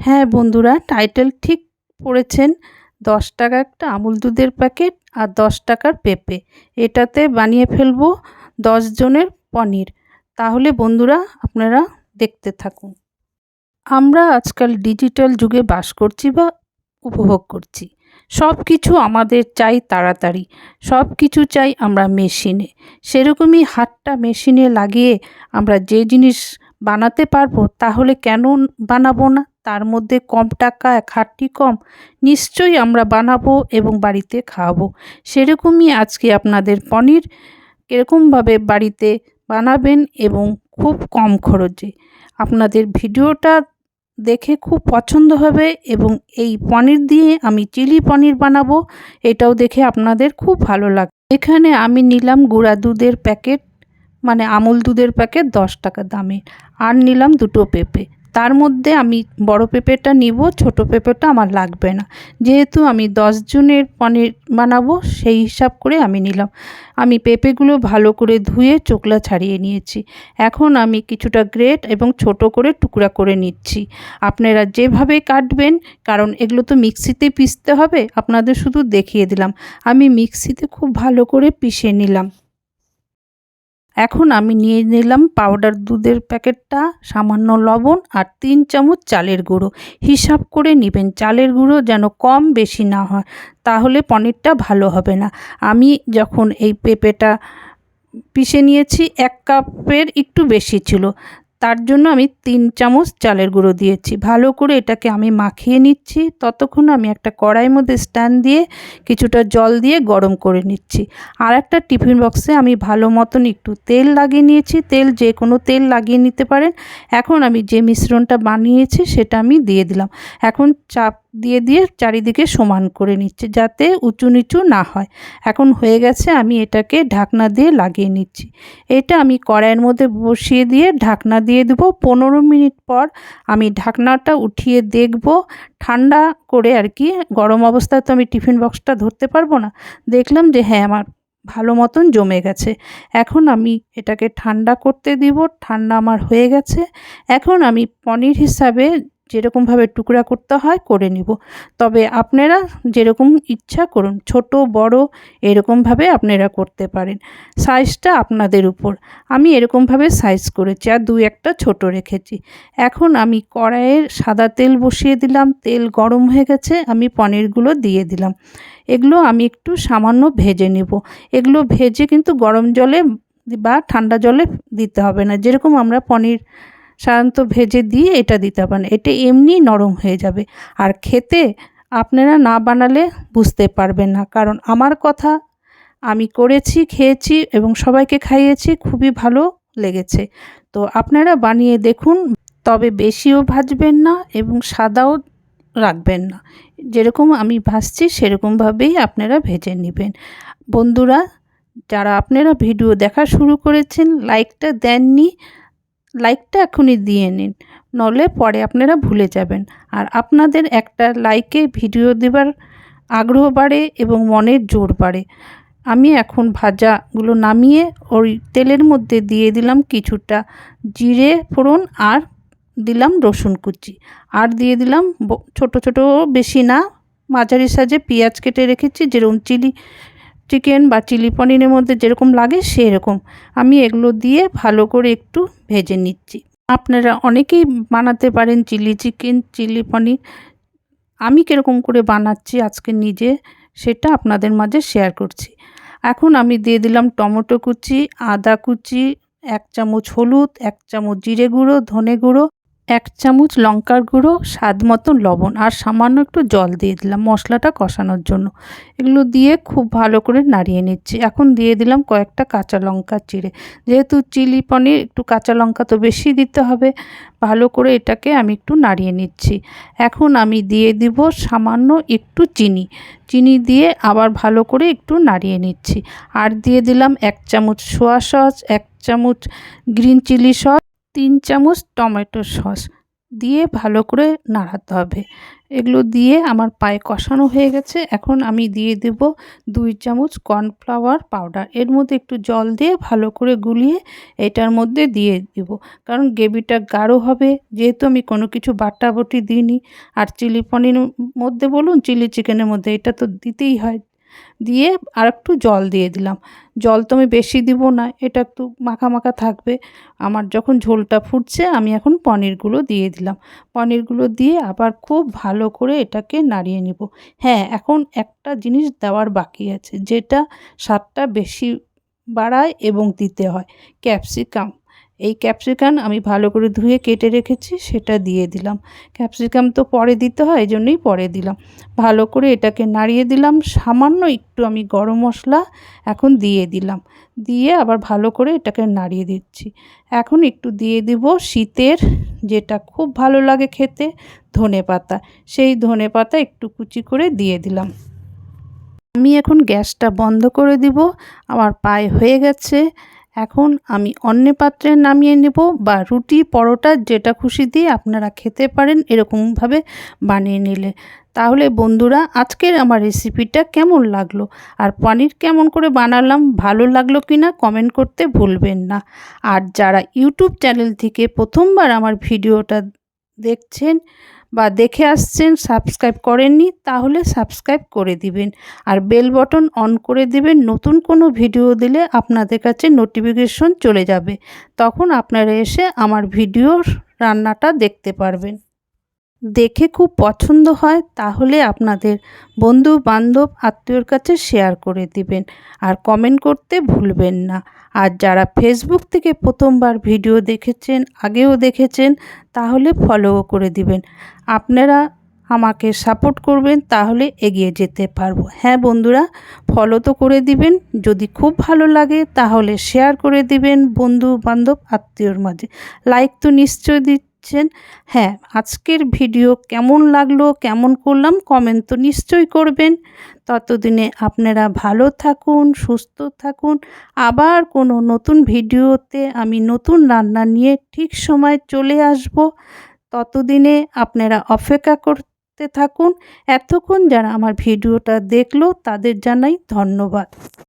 হ্যাঁ বন্ধুরা টাইটেল ঠিক পড়েছেন। দশ টাকা একটা আমুল দুধের প্যাকেট আর দশ টাকার পেঁপে। এটাতে বানিয়ে ফেলব জনের পনির। তাহলে বন্ধুরা, আপনারা দেখতে থাকুন। আমরা আজকাল ডিজিটাল যুগে বাস করছি বা উপভোগ করছি। সব কিছু আমাদের চাই তাড়াতাড়ি। সব কিছু চাই আমরা মেশিনে। সেরকমই হাতটা মেশিনে লাগিয়ে আমরা যে জিনিস বানাতে পারব, তাহলে কেন বানাবো না? তার মধ্যে কম টাকা, এক খাটনি কম, নিশ্চয়ই আমরা বানাবো এবং বাড়িতে খাওয়াবো। সেরকমই আজকে আপনাদের পনির কীরকমভাবে বাড়িতে বানাবেন এবং খুব কম খরচে। আপনাদের ভিডিওটা দেখে খুব পছন্দ হবে এবং এই পনির দিয়ে আমি চিলি পনির বানাবো, এটাও দেখে আপনাদের খুব ভালো লাগবে এখানে আমি নিলাম গুঁড়া দুধের প্যাকেট। মানে আমুল দুধের প্যাকেট দশ টাকা দামে। আর নিলাম দুটো পেঁপে। তার মধ্যে আমি বড় পেঁপেটা নিব, ছোট পেঁপেটা আমার লাগবে না। যেহেতু আমি জনের পনির বানাবো, সেই হিসাব করে আমি নিলাম। আমি পেঁপেগুলো ভালো করে ধুয়ে চোকলা ছাড়িয়ে নিয়েছি। এখন আমি কিছুটা গ্রেট এবং ছোট করে টুকরা করে নিচ্ছি। আপনারা যেভাবে কাটবেন, কারণ এগুলো তো মিক্সিতে পিসতে হবে, আপনাদের শুধু দেখিয়ে দিলাম। আমি মিক্সিতে খুব ভালো করে পিষে নিলাম। এখন আমি নিয়ে নিলাম পাউডার দুধের প্যাকেটটা, সামান্য লবণ আর তিন চামচ চালের গুঁড়ো। হিসাব করে নেবেন চালের গুঁড়ো যেন কম বেশি না হয়, তাহলে পনিরটা ভালো হবে না। আমি যখন এই পেঁপেটা পিষে নিয়েছি, এক কাপের একটু বেশি ছিল। তার জন্য আমি তিন চামচ চালের গুঁড়ো দিয়েছি। ভালো করে এটাকে আমি মাখিয়ে নিচ্ছি। ততক্ষণ আমি একটা কড়াইয়ের মধ্যে স্ট্যান্ড দিয়ে কিছুটা জল দিয়ে গরম করে নিচ্ছি। আর একটা টিফিন বক্সে আমি ভালো মতন একটু তেল লাগিয়ে নিয়েছি। তেল যে কোনো তেল লাগিয়ে নিতে পারেন। এখন আমি যে মিশ্রণটা বানিয়েছি সেটা আমি দিয়ে দিলাম। এখন চাপ দিয়ে দিয়ে চারিদিকে সমান করে নিচ্ছি যাতে উঁচু নিচু না হয়। এখন হয়ে গেছে আমি এটাকে ঢাকনা দিয়ে লাগিয়ে নিচ্ছি। এটা আমি কড়াইয়ের মধ্যে বসিয়ে দিয়ে ঢাকনা দিয়ে দেবো। পনেরো মিনিট পর আমি ঢাকনাটা উঠিয়ে দেখব। ঠান্ডা করে আর কি, গরম অবস্থায় তো আমি টিফিন বক্সটা ধরতে পারব না। দেখলাম যে হ্যাঁ আমার ভালো মতন জমে গেছে। এখন আমি এটাকে ঠান্ডা করতে দিব। ঠান্ডা আমার হয়ে গেছে। এখন আমি পনির হিসাবে যেরকমভাবে টুকরা করতে হয় করে নিব। তবে আপনারা যেরকম ইচ্ছা করুন, ছোট, বড়, এরকমভাবে আপনারা করতে পারেন। সাইজটা আপনাদের উপর। আমি এরকমভাবে সাইজ করেছি আর দু একটা ছোট রেখেছি। এখন আমি কড়াইয়ের সাদা তেল বসিয়ে দিলাম, তেল গরম হয়ে গেছে, আমি পনিরগুলো দিয়ে দিলাম। এগুলো আমি একটু সামান্য ভেজে নেব। এগুলো ভেজে কিন্তু গরম জলে বা ঠান্ডা জলে দিতে হবে না। যেরকম আমরা পনির সাধারণত ভেজে দিয়ে এটা দিতে পারেন। এটা এমনি নরম হয়ে যাবে। আর খেতে আপনারা না বানালে বুঝতে পারবেন না। কারণ আমার কথা আমি করেছি, খেয়েছি এবং সবাইকে খাইয়েছি, খুবই ভালো লেগেছে। তো আপনারা বানিয়ে দেখুন, তবে বেশিও ভাজবেন না এবং সাদাও রাখবেন না। যেরকম আমি ভাজছি, সেরকমভাবেই আপনারা ভেজে নেবেন। বন্ধুরা, যারা আপনারা ভিডিও দেখা শুরু করেছেন, লাইকটা দেননি লাইকটা এখনই দিয়ে নিন, নলে পরে আপনারা ভুলে যাবেন। আর আপনাদের একটা লাইকে ভিডিও দেবার আগ্রহ বাড়ে এবং মনের জোর বাড়ে। আমি এখন ভাজাগুলো নামিয়ে ওই তেলের মধ্যে দিয়ে দিলাম কিছুটা জিরে ফোড়ন আর দিলাম রসুন কুচি। আর দিয়ে দিলাম ছোট ছোট বেশি না, মাঝারি সাজে পেঁয়াজ কেটে রেখেছি, যেরকম চিলি চিকেন বা চিলি পনিরের মধ্যে যেরকম লাগে সেরকম। আমি এগুলো দিয়ে ভালো করে একটু ভেজে নিচ্ছি। আপনারা অনেকেই বানাতে পারেন চিলি চিকেন, চিলি পনির। আমি কীরকম করে বানাচ্ছি আজকে নিজে সেটা আপনাদের মাঝে শেয়ার করছি। এখন আমি দিয়ে দিলাম টমেটো কুচি, আদা কুচি, এক চামচ হলুদ, এক চামচ জিরে গুঁড়ো, ধনে গুঁড়ো এক চামচ লঙ্কার গুঁড়ো, স্বাদ মতন লবণ আর সামান্য একটু জল দিয়ে দিলাম মশলাটা কষানোর জন্য। এগুলো দিয়ে খুব ভালো করে নাড়িয়ে নিচ্ছি। এখন দিয়ে দিলাম কয়েকটা কাঁচা লঙ্কা চিড়ে। যেহেতু চিলি পনির, একটু কাঁচা লঙ্কা তো বেশি দিতে হবে। ভালো করে এটাকে আমি একটু নাড়িয়ে নিচ্ছি। এখন আমি দিয়ে দিব সামান্য একটু চিনি। চিনি দিয়ে আবার ভালো করে একটু নাড়িয়ে নিচ্ছি। আর দিয়ে দিলাম এক চামচ সোয়া সস, এক চামচ গ্রিন চিলি সস। তিন চামচ টমেটো সস দিয়ে ভালো করে নাড়াতে হবে। এগুলো দিয়ে আমার পায়ে কষানো হয়ে গেছে। এখন আমি দিয়ে দেব দুই চামচ কর্নফ্লাওয়ার পাউডার। এর মধ্যে একটু জল দিয়ে ভালো করে গুলিয়ে এটার মধ্যে দিয়ে দিব। কারণ গ্রেভিটা গাঢ় হবে। যেহেতু আমি কোনো কিছু বাটা বটি দিইনি। আর চিলি পনির মধ্যে বলুন, চিলি চিকেনের মধ্যে, এটা তো দিতেই হয়। দিয়ে আর একটু জল দিয়ে দিলাম। জল তো আমি বেশি দিব না, এটা একটু মাখা মাখা থাকবে। আমার যখন ঝোলটা ফুটছে, আমি এখন পনিরগুলো দিয়ে দিলাম। পনিরগুলো দিয়ে আবার খুব ভালো করে এটাকে নাড়িয়ে নিব। হ্যাঁ এখন একটা জিনিস দেওয়ার বাকি আছে, যেটা স্বাদটা বেশি বাড়ায় এবং দিতে হয়। ক্যাপসিকাম। এই ক্যাপসিকাম আমি ভালো করে ধুয়ে কেটে রেখেছি, সেটা দিয়ে দিলাম। ক্যাপসিকাম তো পরে দিতে হয় এই জন্যই পরে দিলাম। ভালো করে এটাকে নাড়িয়ে দিলাম, সামান্য একটু আমি গরম মশলা এখন দিয়ে দিলাম। দিয়ে আবার ভালো করে এটাকে নাড়িয়ে দিচ্ছি। এখন একটু দিয়ে দিব শীতের, যেটা খুব ভালো লাগে খেতে, ধনে পাতা। সেই ধনে পাতা একটু কুচি করে দিয়ে দিলাম। আমি এখন গ্যাসটা বন্ধ করে দিব। আমার পায়ে হয়ে গেছে। এখন আমি অন্য পাত্রে নামিয়ে নেব বা রুটি, পরোটা যেটা খুশি দিয়ে আপনারা খেতে পারেন এরকমভাবে বানিয়ে নিলে। তাহলে বন্ধুরা, আজকের আমার রেসিপিটা কেমন লাগল? আর পনির কেমন করে বানালাম, ভালো লাগল কি না কমেন্ট করতে ভুলবেন না। আর যারা ইউটিউব চ্যানেল থেকে প্রথমবার আমার ভিডিওটা দেখছেন বা দেখে আসছেন সাবস্ক্রাইব করেননি, তাহলে সাবস্ক্রাইব করে দিবেন। আর বেল বটন অন করে দিবেন, নতুন কোনো ভিডিও দিলে আপনাদের কাছে নোটিফিকেশন চলে যাবে। তখন আপনারা এসে আমার ভিডিওর রান্নাটা দেখতে পারবেন। দেখে খুব পছন্দ হয়, তাহলে আপনাদের বন্ধু বান্ধব আত্মীয়র কাছে শেয়ার করে দিবেন। আর কমেন্ট করতে ভুলবেন না। আর যারা ফেসবুক থেকে প্রথমবার ভিডিও দেখেছেন, আগেও দেখেছেন, তাহলে ফলোও করে দিবেন। আপনারা আমাকে সাপোর্ট করবেন, তাহলে এগিয়ে যেতে পারব। হ্যাঁ বন্ধুরা ফলো তো করে দিবেন, যদি খুব ভালো লাগে, তাহলে শেয়ার করে দিবেন বন্ধু বান্ধব আত্মীয়র মাঝে। লাইক তো নিশ্চয় দিচ্ছেন হ্যাঁ আজকের ভিডিও কেমন লাগল, কেমন করলাম কমেন্ট তো নিশ্চয়ই করবেন। ততদিনে আপনারা ভালো থাকুন, সুস্থ থাকুন। আবার কোনো নতুন ভিডিওতে আমি নতুন রান্না নিয়ে ঠিক সময় চলে আসব। ততদিনে আপনারা অপেক্ষা করতে থাকুন। এতক্ষণ যারা আমার ভিডিওটা দেখল, তাদের জানাই ধন্যবাদ।